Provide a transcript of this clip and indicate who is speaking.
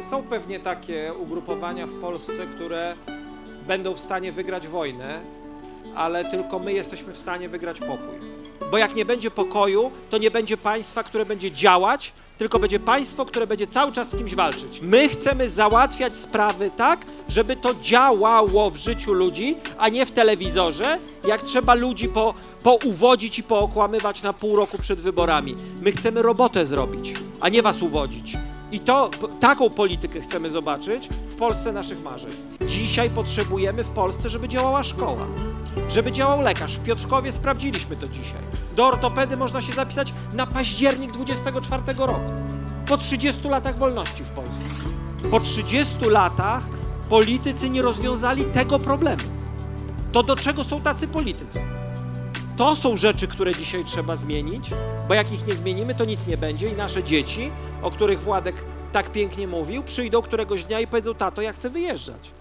Speaker 1: Są pewnie takie ugrupowania w Polsce, które będą w stanie wygrać wojnę, ale tylko my jesteśmy w stanie wygrać pokój. Bo jak nie będzie pokoju, to nie będzie państwa, które będzie działać, tylko będzie państwo, które będzie cały czas z kimś walczyć. My chcemy załatwiać sprawy tak, żeby to działało w życiu ludzi, a nie w telewizorze, jak trzeba ludzi po, pouwodzić i pookłamywać na pół roku przed wyborami. My chcemy robotę zrobić, a nie was uwodzić. I to, taką politykę chcemy zobaczyć w Polsce naszych marzeń. Dzisiaj potrzebujemy w Polsce, żeby działała szkoła, żeby działał lekarz. W Piotrkowie sprawdziliśmy to dzisiaj. Do ortopedy można się zapisać na październik 24 roku. Po 30 latach wolności w Polsce. Po 30 latach politycy nie rozwiązali tego problemu. To do czego są tacy politycy? To są rzeczy, które dzisiaj trzeba zmienić, bo jak ich nie zmienimy, to nic nie będzie i nasze dzieci, o których Władek tak pięknie mówił, przyjdą któregoś dnia i powiedzą: Tato, ja chcę wyjeżdżać.